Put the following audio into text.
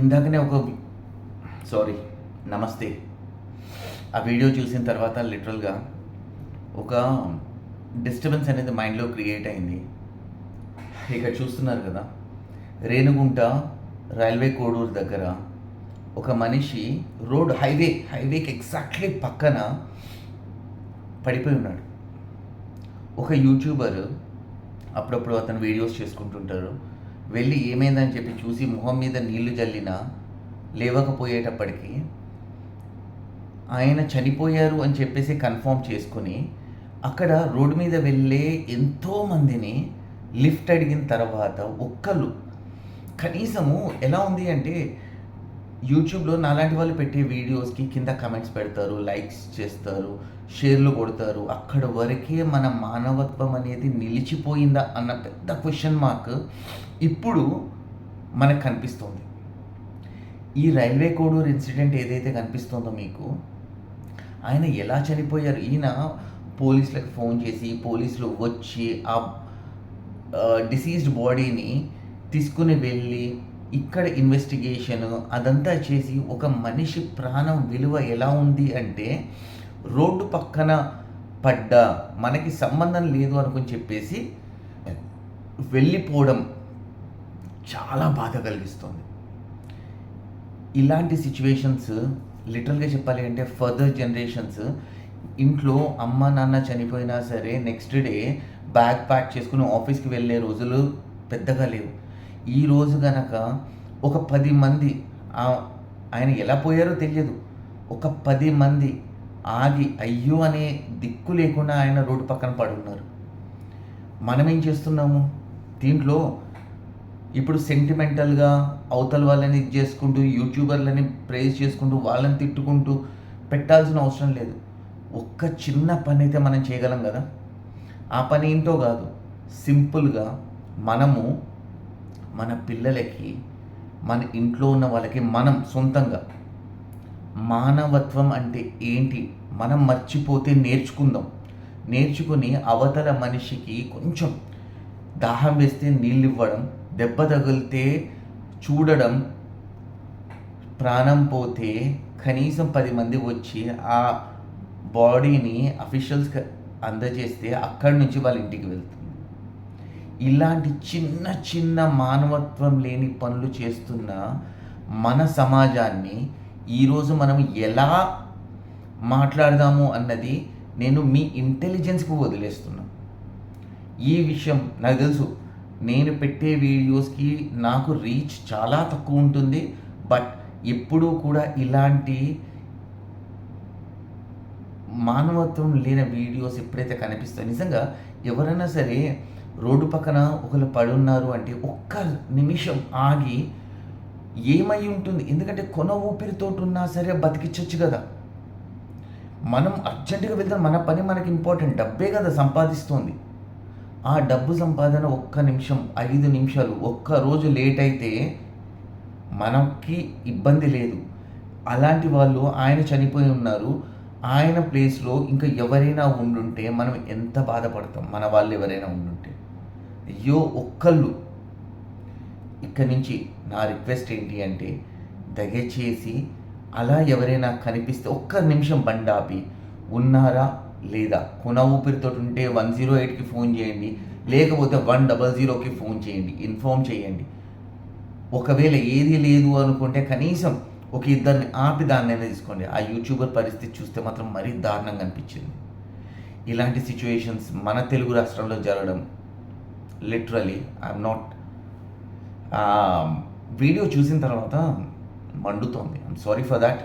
ఇందాకనే ఒక సారీ నమస్తే. ఆ వీడియో చూసిన తర్వాత లిటరల్గా ఒక డిస్టర్బెన్స్ అనేది మైండ్లో క్రియేట్ అయింది. ఇక్కడ చూస్తున్నారు కదా రేణుగుంట రైల్వే కోడూరు దగ్గర ఒక మనిషి రోడ్ హైవే హైవేకి ఎగ్జాక్ట్లీ పక్కన పడిపోయి ఉన్నాడు. ఒక యూట్యూబర్ అప్పుడప్పుడు అతను వీడియోస్ చేసుకుంటుంటారు. వెళ్ళి ఏమైందని చెప్పి చూసి మొహం మీద నీళ్ళు జల్లినా లేవకపోయేటప్పటికీ ఆయన చనిపోయారు అని చెప్పేసి కన్ఫర్మ్ చేసుకొని అక్కడ రోడ్డు మీద వెళ్ళే ఎంతోమందిని లిఫ్ట్ అడిగిన తర్వాత ఒక్కళ్ళు. కనీసము ఎలా ఉంది అంటే యూట్యూబ్లో నాలాంటి వాళ్ళు పెట్టే వీడియోస్కి కింద కమెంట్స్ పెడతారు లైక్స్ చేస్తారు షేర్లు కొడతారు. అక్కడ వరకే మన మానవత్వం అనేది నిలిచిపోయిందా అన్న పెద్ద క్వశ్చన్ మార్క్ ఇప్పుడు మనకు కనిపిస్తుంది. ఈ రైల్వే కోడూరు ఇన్సిడెంట్ ఏదైతే కనిపిస్తుందో మీకు ఆయన ఎలా చనిపోయారు? ఈయన పోలీసులకు ఫోన్ చేసి పోలీసులు వచ్చి ఆ డిసీజ్డ్ బాడీని తీసుకుని వెళ్ళి ఇక్కడ ఇన్వెస్టిగేషన్ అదంతా చేసి ఒక మనిషి ప్రాణం విలువ ఎలా ఉంది అంటే రోడ్డు పక్కన పడ్డ మనకి సంబంధం లేదు అనుకుని చెప్పేసి వెళ్ళిపోవడం చాలా బాధ కలిగిస్తుంది. ఇలాంటి సిచ్యువేషన్స్ లిటరల్గా చెప్పాలి అంటే ఫర్దర్ జనరేషన్స్ ఇంట్లో అమ్మ నాన్న చనిపోయినా సరే నెక్స్ట్ డే బ్యాగ్ ప్యాక్ చేసుకుని ఆఫీస్కి వెళ్ళే రోజులు పెద్దగా లేవు. ఈ రోజు గనక ఒక పది మంది ఆయన ఎలా పోయారో తెలియదు. ఒక పది మంది ఆగి అయ్యో అనే దిక్కు లేకుండా ఆయన రోడ్డు పక్కన పడున్నారు. మనం ఏం చేస్తున్నాము? దీంట్లో ఇప్పుడు సెంటిమెంటల్గా అవతల వాళ్ళని ఇది చేసుకుంటూ యూట్యూబర్లని ప్రేజ్ చేసుకుంటూ వాళ్ళని తిట్టుకుంటూ పెట్టాల్సిన అవసరం లేదు. ఒక్క చిన్న పని అయితే మనం చేయగలం కదా? ఆ పని ఏంటో కాదు. సింపుల్గా మనము మన పిల్లలకి మన ఇంట్లో ఉన్న వాళ్ళకి మనం సొంతంగా. మానవత్వం అంటే ఏంటి? మనం మర్చిపోతే నేర్చుకుందాం. నేర్చుకుని అవతల మనిషికి కొంచెం దాహం వేస్తే నీళ్ళు ఇవ్వడం దెబ్బ తగిలితే చూడడం ప్రాణం పోతే కనీసం పది మంది వచ్చి ఆ బాడీని అఫీషియల్స్కి అందజేస్తే అక్కడి నుంచి వాళ్ళ ఇంటికి వెళ్తాం. ఇలాంటి చిన్న చిన్న మానవత్వం లేని పనులు చేస్తున్న మన సమాజాన్ని ఈరోజు మనం ఎలా మాట్లాడదాము అన్నది నేను మీ ఇంటెలిజెన్స్కి వదిలేస్తున్నా. ఈ విషయం నాకు తెలుసు. నేను పెట్టే వీడియోస్కి నాకు రీచ్ చాలా తక్కువ ఉంటుంది. బట్ ఎప్పుడూ కూడా ఇలాంటి మానవత్వం లేని వీడియోస్ ఎప్పుడైతే కనిపిస్తాయి నిజంగా ఎవరైనా సరే రోడ్డు పక్కన ఒకరు పడున్నారు అంటే ఒక్క నిమిషం ఆగి ఏమై ఉంటుంది? ఎందుకంటే కొన ఊపిరితో ఉన్నా సరే బతికించవచ్చు కదా. మనం అర్జెంటుగా వెళ్తాం మన పని మనకి ఇంపార్టెంట్. డబ్బే కదా సంపాదిస్తోంది. ఆ డబ్బు సంపాదన ఒక్క నిమిషం ఐదు నిమిషాలు ఒక్క రోజు లేట్ అయితే మనకి ఇబ్బంది లేదు. అలాంటి వాళ్ళు ఆయన చనిపోయి ఉన్నారు. ఆయన ప్లేస్లో ఇంకా ఎవరైనా ఉండుంటే మనం ఎంత బాధపడతాం? మన వాళ్ళు ఎవరైనా ఉండు అయ్యో ఒక్కళ్ళు. ఇక్కడి నుంచి నా రిక్వెస్ట్ ఏంటి అంటే దయచేసి అలా ఎవరైనా కనిపిస్తే ఒక్క నిమిషం బండి ఆపి ఉన్నారా లేదా? కొన ఊపిరితో ఉంటే వన్ జీరో ఎయిట్కి ఫోన్ చేయండి లేకపోతే వన్ డబల్ జీరోకి ఫోన్ చేయండి ఇన్ఫామ్ చేయండి. ఒకవేళ ఏది లేదు అనుకుంటే కనీసం ఒక ఇద్దరిని ఆపి దాన్నైనా తీసుకోండి. ఆ యూట్యూబర్ పరిస్థితి చూస్తే మాత్రం మరీ దారుణంగా అనిపించింది. ఇలాంటి సిచ్యువేషన్స్ మన తెలుగు రాష్ట్రంలో జరగడం లిటరలీ ఐఎమ్ నాట్ వీడియో చూసిన తర్వాత మండుతోంది. I'm sorry for that